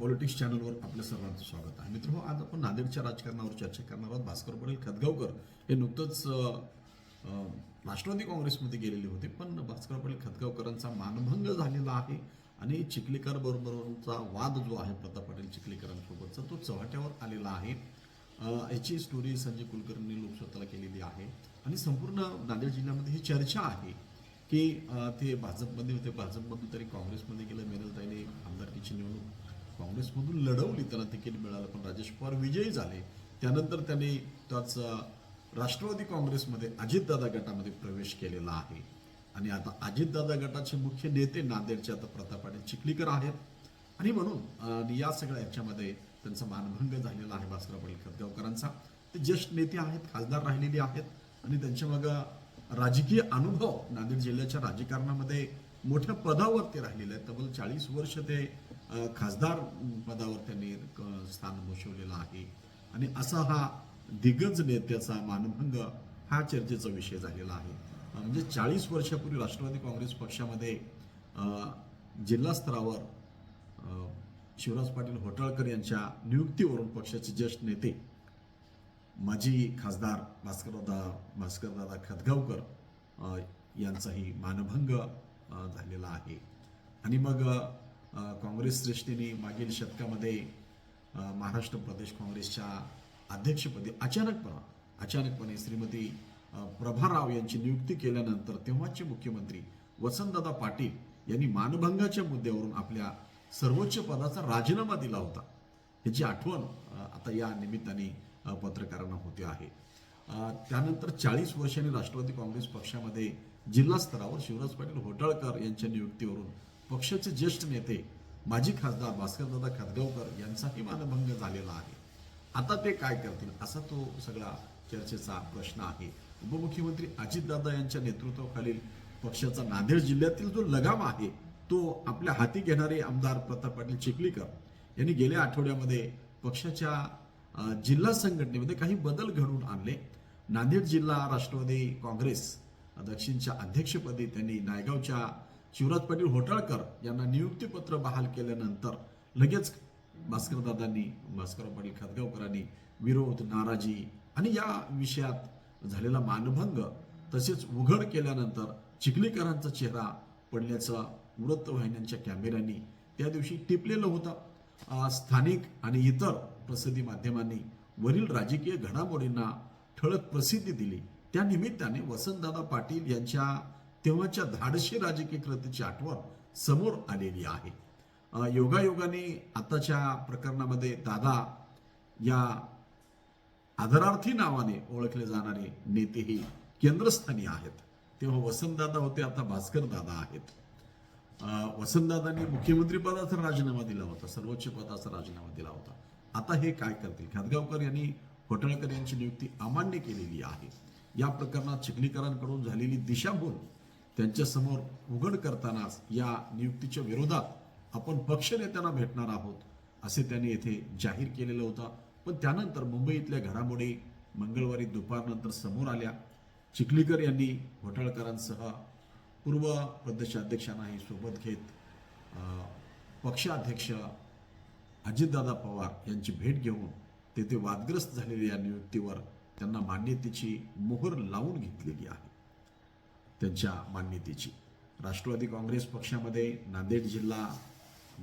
Politics चॅनलवर आपल्या सर्वांचं स्वागत आहे. मित्र आज आपण नांदेडच्या राजकारणावर चर्चा करणार आहोत. भास्कर पटेल खतगावकर हे नुकतंच राष्ट्रवादी काँग्रेसमध्ये गेलेले होते पण भास्कर पटेल खतगावकरांचा मानभंग झालेला आहे आणि चिखलीकर बरोबरचा वाद जो आहे प्रताप पाटील चिखलीकरांसोबतचा तो चव्हाट्यावर आलेला आहे. याची स्टोरी संजय कुलकर्णी लोकसत्ताला केलेली आहे. आणि संपूर्ण नांदेड जिल्ह्यामध्ये ही चर्चा आहे की ते भाजपमध्ये होते. भाजपमधून तरी काँग्रेसमध्ये गेलं. मेनलताईने आमदारकीची निवडणूक काँग्रेसमधून लढवली त्यांना तिकीट मिळालं पण राजेश पवार विजयी झाले. त्यानंतर त्यांनी त्याच राष्ट्रवादी काँग्रेसमध्ये अजितदादा गटामध्ये प्रवेश केलेला आहे. आणि आता अजितदादा गटाचे मुख्य नेते नांदेडचे आता प्रताप चिखलीकर आहेत. आणि म्हणून आणि या सगळ्या याच्यामध्ये त्यांचा मानभंग झालेला आहे भास्कर पाटील खतगावकरांचा ते ज्येष्ठ नेते आहेत खासदार राहिलेले आहेत. आणि त्यांच्या मग राजकीय अनुभव नांदेड जिल्ह्याच्या राजकारणामध्ये मोठ्या पदावर ते राहिलेले आहेत. तब्बल चाळीस वर्ष ते खासदार पदावर त्यांनी क- स्थान भूषवलेलं आहे. आणि असा हा दिग्गज नेत्याचा मानभंग हा चर्चेचा विषय झालेला आहे. म्हणजे चाळीस वर्षापूर्वी राष्ट्रवादी काँग्रेस पक्षामध्ये जिल्हा स्तरावर शिवराज पाटील होटाळकर यांच्या नियुक्तीवरून पक्षाचे ज्येष्ठ नेते माजी खासदार भास्करदादा भास्करदादा खतगावकर यांचाही मानभंग झालेला आहे. आणि मग काँग्रेस श्रेष्ठीने मागील शतकामध्ये महाराष्ट्र प्रदेश काँग्रेसच्या अध्यक्षपदी अचानकपणा अचानकपणे श्रीमती प्रभा राव यांची नियुक्ती केल्यानंतर तेव्हाचे मुख्यमंत्री वसंतदादा पाटील यांनी मानभंगाच्या मुद्द्यावरून आपल्या सर्वोच्च पदाचा राजीनामा दिला होता. ह्याची आठवण आता या निमित्ताने पत्रकारांना होते आहे. त्यानंतर चाळीस वर्षांनी राष्ट्रवादी काँग्रेस पक्षामध्ये जिल्हा स्तरावर शिवराज पाटील होटाळकर यांच्या नियुक्तीवरून पक्षाचे ज्येष्ठ नेते माजी खासदार भास्करदादा खतगावकर यांचाही मानभंग झालेला आहे. आता ते काय करतील असा तो सगळा चर्चेचा प्रश्न आहे. उपमुख्यमंत्री अजितदादा यांच्या नेतृत्वाखालील पक्षाचा नांदेड जिल्ह्यातील जो लगाम आहे तो आपल्या हाती घेणारे आमदार प्रताप पाटील चिखलीकर यांनी गेल्या आठवड्यामध्ये पक्षाच्या जिल्हा संघटनेमध्ये काही बदल घडवून आणले. नांदेड जिल्हा राष्ट्रवादी काँग्रेस दक्षिणच्या अध्यक्षपदी त्यांनी नायगावच्या शिवराज पाटील होटाळकर यांना नियुक्तीपत्र बहाल केल्यानंतर लगेच भास्करदादांनी भास्कर पाटील खतगावकरांनी विरोध नाराजी आणि या विषयात झालेला मानभंग तसेच उघड केल्यानंतर चिखलीकरांचा चेहरा पडल्याचा वृत्तवाहिन्यांच्या कॅमेऱ्यांनी त्या दिवशी टिपलेलं होतं. स्थानिक आणि इतर प्रसिद्धी माध्यमांनी वरील राजकीय घडामोडींना ठळक प्रसिद्धी दिली. त्या निमित्ताने वसंतदादा पाटील यांच्या तेव्हाच्या धाडशी राजकीय कृतीची आठवण समोर आलेली आहे. योगायोगाने आताच्या प्रकरणामध्ये दादा या आदरार्थी नावाने ओळखले जाणारे नेतेही केंद्रस्थानी आहेत. तेव्हा वसंतदादा होते आता भास्कर दादा आहेत. वसंतदादांनी मुख्यमंत्री पदाचा राजीनामा दिला होता सर्वोच्च पदाचा राजीनामा दिला होता. आता हे काय करतील? खतगावकर यांनी होटळकर यांची नियुक्ती अमान्य केलेली आहे. या प्रकरणात चिखलीकरांकडून झालेली दिशाभूल त्यांच्यासमोर उघड करतानाच या नियुक्तीच्या विरोधात आपण पक्षनेत्यांना भेटणार आहोत असे त्यांनी येथे जाहीर केलेलं होतं. पण त्यानंतर मुंबईतल्या घडामोडी मंगळवारी दुपारनंतर समोर आल्या. चिखलीकर यांनी घोटाळकरांसह पूर्व प्रदेशाध्यक्षांनाही सोबत घेत पक्षाध्यक्ष अजितदादा पवार यांची भेट घेऊन तेथे वादग्रस्त झालेल्या या नियुक्तीवर त्यांना मान्यतेची मोहर लावून घेतलेली आहे. त्यांच्या मान्यतेची. राष्ट्रवादी काँग्रेस पक्षामध्ये नांदेड जिल्हा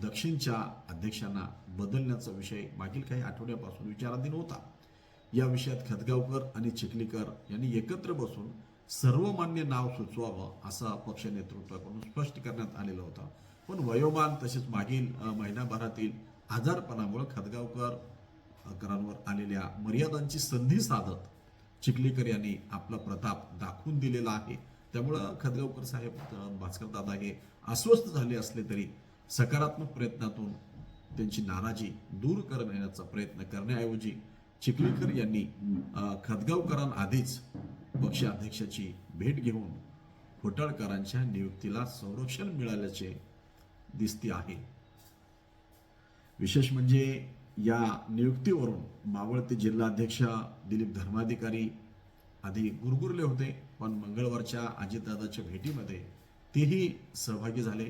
दक्षिणच्या अध्यक्षांना बदलण्याचा विषय मागील काही आठवड्यापासून विचाराधीन होता. या विषयात खतगावकर आणि चिखलीकर यांनी एकत्र बसून सर्वमान्य नाव सुचवावं असं पक्ष नेतृत्वाकडून स्पष्ट करण्यात आलेलं होतं. पण वयोमान तसेच मागील महिनाभरातील आजारपणामुळे खतगावकर करांवर आलेल्या मर्यादांची संधी साधत चिखलीकर यांनी आपला प्रताप दाखवून दिलेला आहे. त्यामुळं खदगावकर साहेब भास्कर दादा हे अस्वस्थ झाले असले तरी सकारात्मक प्रयत्नातून त्यांची नाराजी दूर करण्याचा प्रयत्न करण्याऐवजी चिखलीकर यांनी अ, खदगावकरांआधीच पक्षाध्यक्षाची भेट घेऊन होटाळकरांच्या नियुक्तीला संरक्षण मिळाल्याचे दिसते आहे. विशेष म्हणजे या नियुक्तीवरून मावळते जिल्हाध्यक्ष दिलीप धर्माधिकारी आधी गुरगुरले होते पण मंगळवारच्या अजितदादाच्या भेटीमध्ये तेही सहभागी झाले.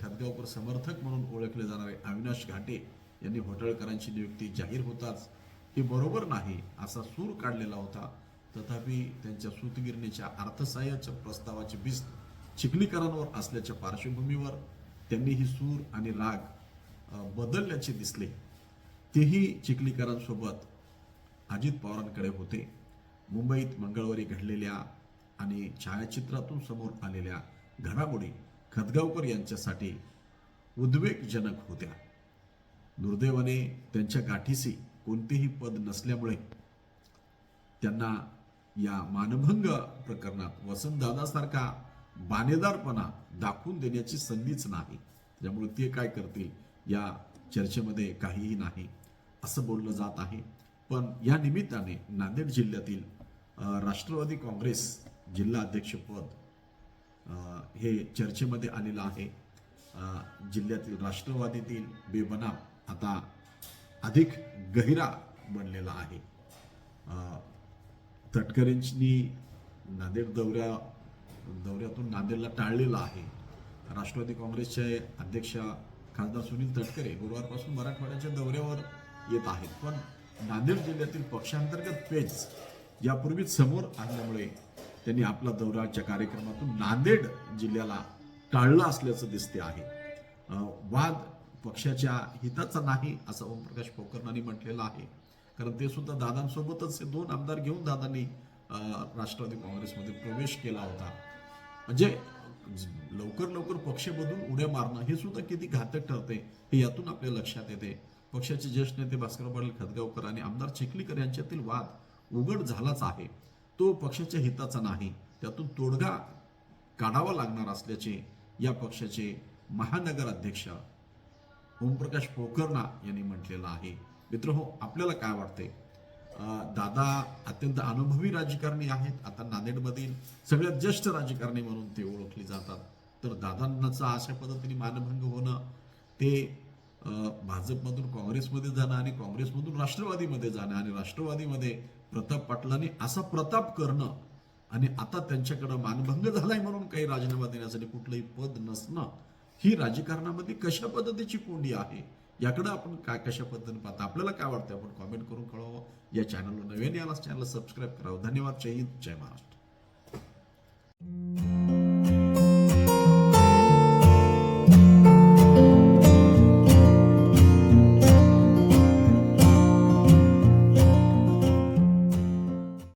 खतगावकर समर्थक म्हणून ओळखले जाणारे अविनाश घाटे यांनी होटळकरांची नियुक्ती जाहीर होताच. हे बरोबर नाही असा सूर काढलेला होता. तथापि त्यांच्या सूतगिरणीच्या अर्थसहाय्याच्या प्रस्तावाची बिस्त चिखलीकरांवर असल्याच्या पार्श्वभूमीवर त्यांनी ही सूर आणि राग बदलल्याचे दिसले. तेही चिखलीकरांसोबत अजित पवारांकडे होते. मुंबईत मंगळवारी घडलेल्या आणि छायाचित्रातून समोर आलेल्या घडामोडी खदगावकर यांच्यासाठी उद्वेगजनक होत्या. दुर्दैवाने त्यांच्या गाठीशी कोणतेही पद नसल्यामुळे त्यांना या मानभंग प्रकरणात वसंतदादासारखा बाणेदारपणा दाखवून देण्याची संधीच नाही. त्यामुळे ते काय करतील या चर्चेमध्ये काहीही नाही असं बोललं जात आहे. पण या निमित्ताने नांदेड जिल्ह्यातील राष्ट्रवादी काँग्रेस जिल्हा अध्यक्षपद हे चर्चेमध्ये आलेलं आहे. जिल्ह्यातील राष्ट्रवादीतील बेबनाम आता अधिक गहिरा बनलेला आहे. तटकरेंची तटकरेंनी नांदेड दौऱ्या दौऱ्यातून नांदेडला टाळलेलं आहे. राष्ट्रवादी काँग्रेसचे अध्यक्ष खासदार सुनील तटकरे गुरुवारपासून मराठवाड्याच्या दौऱ्यावर येत आहेत. पण नांदेड जिल्ह्यातील पक्षांतर्गत पेज यापूर्वीच समोर आणल्यामुळे त्यांनी आपला दौऱ्याच्या कार्यक्रमातून नांदेड जिल्ह्याला टाळलं असल्याचं दिसते आहे. वाद पक्षाच्या हिताचा नाही असं ओमप्रकाश पोकरणांनी म्हटलेलं आहे. कारण ते सुद्धा दादांसोबतच हे दोन आमदार घेऊन दादांनी राष्ट्रवादी काँग्रेसमध्ये प्रवेश केला होता. म्हणजे लवकर लवकर पक्ष बदलून उड्या मारणं हे सुद्धा किती घातक ठरते हे यातून आपल्या लक्षात येते. पक्षाचे ज्येष्ठ नेते भास्कर पाटील खदगावकर आणि आमदार चिखलीकर यांच्यातील वाद उघड झालाच आहे. तो पक्षाच्या हिताचा नाही. त्यातून तोडगा काढावा लागणार असल्याचे या पक्षाचे महानगर अध्यक्ष ओमप्रकाश पोखरणा यांनी म्हटलेलं आहे. मित्र हो आपल्याला काय वाटते दादा अत्यंत अनुभवी राजकारणी आहेत. आता नांदेडमधील सगळ्यात ज्येष्ठ राजकारणी म्हणून ते ओळखले जातात. तर दादांचा अशा पद्धतीने मानभंग होणं ते भाजपमधून काँग्रेसमध्ये जाणं आणि काँग्रेसमधून राष्ट्रवादीमध्ये जाणं आणि राष्ट्रवादीमध्ये प्रताप पाटलांनी असा प्रताप करणं आणि आता त्यांच्याकडं मानभंग झालाय म्हणून काही राजीनामा देण्यासाठी कुठलंही पद नसणं ही राजकारणामध्ये कशा पद्धतीची कोंडी आहे? याकडं आपण काय कशा पद्धतीने पाहता? आपल्याला काय वाटतं आपण कॉमेंट करून कळवावं या चॅनलला नवीन याला चॅनल सबस्क्राईब करावं. धन्यवाद. जय हिंद. जय महाराष्ट्र.